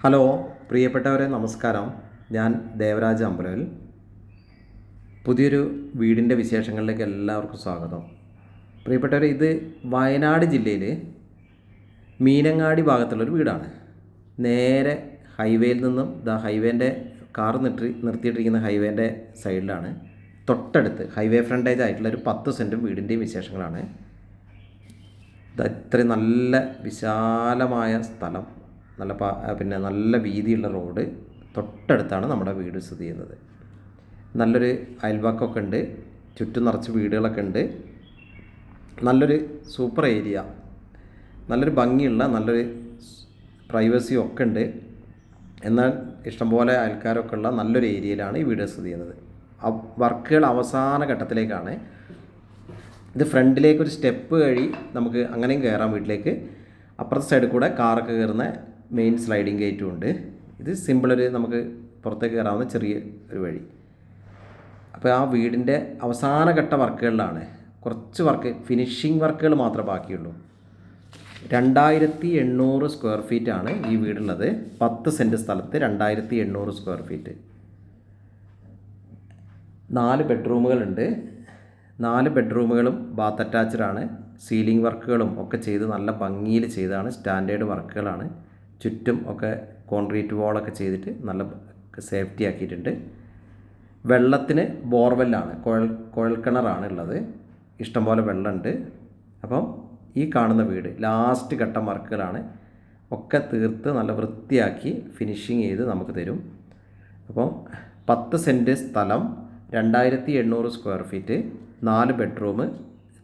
Hello പ്രിയപ്പെട്ടവരെ നമസ്കാരം. ഞാൻ ദേവരാജ് അമ്പലവൽ പുതിയൊരു വീടിന്റെ വിശേഷങ്ങളിലേക്ക് എല്ലാവർക്കും സ്വാഗതം. പ്രിയപ്പെട്ടവരെ ഇത് വയനാട് ജില്ലയിൽ മീനങ്ങാടി ഭാഗത്തുള്ളൊരു വീടാണ്. നേരെ ഹൈവേയിൽ നിന്നും ദ ഹൈവേന്റെ കാർ നിർത്തി നിർത്തിയിട്ടിരിക്കുന്ന ഹൈവേന്റെ സൈഡിലാണ്. തൊട്ടടുത്ത് ഹൈവേ ഫ്രണ്ടേജ് ആയിട്ടുള്ള ഒരു പത്ത് സെന്റും വീടിന്റെയും വിശേഷങ്ങളാണ്. ഇത് ഇത്രയും നല്ല വിശാലമായ സ്ഥലം. നല്ല പിന്നെ നല്ല വീതിയുള്ള റോഡ് തൊട്ടടുത്താണ് നമ്മുടെ വീട് സ്ഥിതി ചെയ്യുന്നത്. നല്ലൊരു അയൽവാക്കൊക്കെ ഉണ്ട് ചുറ്റും നിറച്ച് വീടുകളൊക്കെ ഉണ്ട്. നല്ലൊരു സൂപ്പർ ഏരിയ നല്ലൊരു ഭംഗിയുള്ള നല്ലൊരു പ്രൈവസിയും ഒക്കെ ഉണ്ട്. എന്നാൽ ഇഷ്ടംപോലെ ആൾക്കാരൊക്കെ ഉള്ള നല്ലൊരു ഏരിയയിലാണ് ഈ വീട് സ്ഥിതി ചെയ്യുന്നത്. വർക്കുകൾ അവസാന ഘട്ടത്തിലേക്കാണ്. ഇത് ഫ്രണ്ടിലേക്ക് ഒരു സ്റ്റെപ്പ് വഴി നമുക്ക് അങ്ങനെയും കയറാം വീട്ടിലേക്ക്. അപ്പുറത്തെ സൈഡിൽ കൂടെ കാറൊക്കെ കയറുന്ന മെയിൻ സ്ലൈഡിങ് ഗേറ്റും ഉണ്ട്. ഇത് സിമ്പിളൊരു നമുക്ക് പുറത്തേക്ക് കയറാവുന്ന ചെറിയ ഒരു വഴി. അപ്പോൾ ആ വീടിന്റെ അവസാന ഘട്ട വർക്കുകളിലാണ്. കുറച്ച് വർക്ക് ഫിനിഷിംഗ് വർക്കുകൾ മാത്രമേ ബാക്കിയുള്ളൂ. രണ്ടായിരത്തി എണ്ണൂറ് സ്ക്വയർ ആണ് ഈ വീടുള്ളത്. പത്ത് സെന്റ് സ്ഥലത്ത് രണ്ടായിരത്തി എണ്ണൂറ് സ്ക്വയർ ഫീറ്റ് നാല് ബെഡ്റൂമുകളുണ്ട് നാല് ബെഡ്റൂമുകളും ബാത്ത് അറ്റാച്ച്ഡാണ് സീലിംഗ് വർക്കുകളും ഒക്കെ ചെയ്ത് നല്ല ഭംഗിയിൽ ചെയ്താണ് സ്റ്റാൻഡേർഡ് വർക്കുകളാണ് ചുറ്റും ഒക്കെ കോൺക്രീറ്റ് വാളൊക്കെ ചെയ്തിട്ട് നല്ല സേഫ്റ്റി ആക്കിയിട്ടുണ്ട്. വെള്ളത്തിന് ബോർവെല്ലാണ് കുഴൽ കുഴൽക്കിണറാണ് ഉള്ളത്. ഇഷ്ടംപോലെ വെള്ളമുണ്ട്. അപ്പം ഈ കാണുന്ന വീട് ലാസ്റ്റ് ഘട്ടം വർക്കുകളാണ്. ഒക്കെ തീർത്ത് നല്ല വൃത്തിയാക്കി ഫിനിഷിങ് ചെയ്ത് നമുക്ക് തരും. അപ്പം പത്ത് സെന്റ് സ്ഥലം രണ്ടായിരത്തി എണ്ണൂറ് സ്ക്വയർ ഫീറ്റ് നാല് ബെഡ്റൂം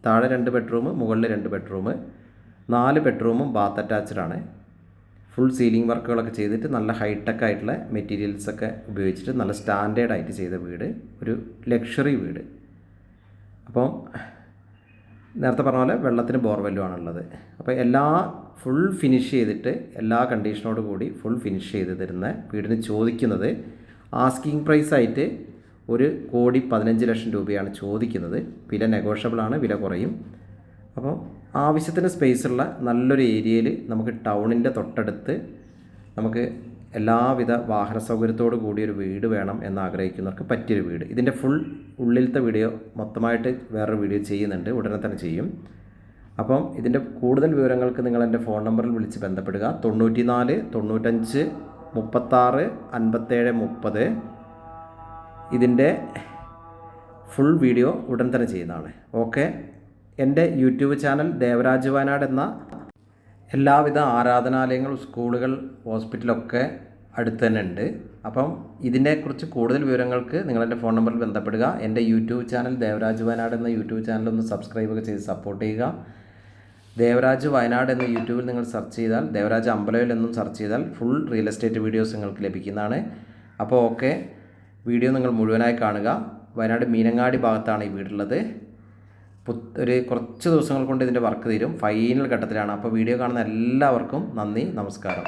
താഴെ രണ്ട് ബെഡ്റൂം മുകളിൽ രണ്ട് ബെഡ്റൂം നാല് ബെഡ്റൂമും ബാത്ത് അറ്റാച്ച്ഡാണ് ഫുൾ സീലിംഗ് വർക്കുകളൊക്കെ ചെയ്തിട്ട് നല്ല ഹൈടെക് ആയിട്ടുള്ള മെറ്റീരിയൽസൊക്കെ ഉപയോഗിച്ചിട്ട് നല്ല സ്റ്റാൻഡേർഡായിട്ട് ചെയ്ത വീട്. ഒരു ലക്ഷറി വീട്. അപ്പോൾ നേരത്തെ പറഞ്ഞ പോലെ വെള്ളത്തിന് ബോർവെല്ലുമാണുള്ളത് അപ്പോൾ എല്ലാ ഫുൾ ഫിനിഷ് ചെയ്തിട്ട് എല്ലാ കണ്ടീഷനോട് കൂടി ഫുൾ ഫിനിഷ് ചെയ്ത് തരുന്ന വീടിന് ചോദിക്കുന്നത് ആസ്കിങ് പ്രൈസ് ആയിട്ട് ഒരു കോടി പതിനഞ്ച് ലക്ഷം രൂപയാണ് ചോദിക്കുന്നത്. വില നെഗോഷ്യബിളാണ് വില കുറയും. അപ്പോൾ ആവശ്യത്തിന് സ്പേസുള്ള നല്ലൊരു ഏരിയയിൽ നമുക്ക് ടൗണിന്റെ തൊട്ടടുത്ത് നമുക്ക് എല്ലാവിധ വാഹന സൗകര്യത്തോടു കൂടിയൊരു വീട് വേണം എന്ന് ആഗ്രഹിക്കുന്നവർക്ക് പറ്റിയൊരു വീട്. ഇതിന്റെ ഫുൾ ഉള്ളിലത്തെ വീഡിയോ മൊത്തമായിട്ട് വേറൊരു വീഡിയോ ചെയ്യുന്നുണ്ട്. ഉടനെ തന്നെ ചെയ്യും. അപ്പം ഇതിന്റെ കൂടുതൽ വിവരങ്ങൾക്ക് നിങ്ങൾ എന്റെ ഫോൺ നമ്പറിൽ വിളിച്ച് ബന്ധപ്പെടുക. തൊണ്ണൂറ്റി നാല് തൊണ്ണൂറ്റഞ്ച് മുപ്പത്താറ് അൻപത്തേഴ് മുപ്പത്. ഇതിന്റെ ഫുൾ വീഡിയോ ഉടൻ തന്നെ ചെയ്യുന്നതാണ്. ഓക്കെ? എന്റെ യൂട്യൂബ് ചാനൽ ദേവരാജ് വയനാട് എന്ന എല്ലാവിധ ആരാധനാലയങ്ങളും സ്കൂളുകൾ ഹോസ്പിറ്റലൊക്കെ അടുത്ത് തന്നെ ഉണ്ട്. അപ്പം ഇതിനെക്കുറിച്ച് കൂടുതൽ വിവരങ്ങൾക്ക് നിങ്ങൾ എന്റെ ഫോൺ നമ്പറിൽ ബന്ധപ്പെടുക. എന്റെ യൂട്യൂബ് ചാനൽ ദേവരാജ് വയനാട് എന്ന യൂട്യൂബ് ചാനൽ ഒന്ന് സബ്സ്ക്രൈബ് ചെയ്ത് സപ്പോർട്ട് ചെയ്യുക. ദേവരാജ് വയനാട് എന്ന യൂട്യൂബിൽ നിങ്ങൾ സെർച്ച് ചെയ്താൽ ദേവരാജ് അമ്പലവിൽ എന്നും സെർച്ച് ചെയ്താൽ ഫുൾ റിയൽ എസ്റ്റേറ്റ് വീഡിയോസ് നിങ്ങൾക്ക് ലഭിക്കുന്നതാണ്. അപ്പോൾ ഓക്കെ വീഡിയോ നിങ്ങൾ മുഴുവനായി കാണുക. വയനാട് മീനങ്ങാടി ഭാഗത്താണ് ഈ വീടുള്ളത്. ഒരു കുറച്ച് ദിവസങ്ങൾ കൊണ്ട് ഇതിന്റെ വർക്ക് തീരും. ഫൈനൽ ഘട്ടത്തിലാണ്. അപ്പോൾ വീഡിയോ കാണുന്ന എല്ലാവർക്കും നന്ദി നമസ്കാരം.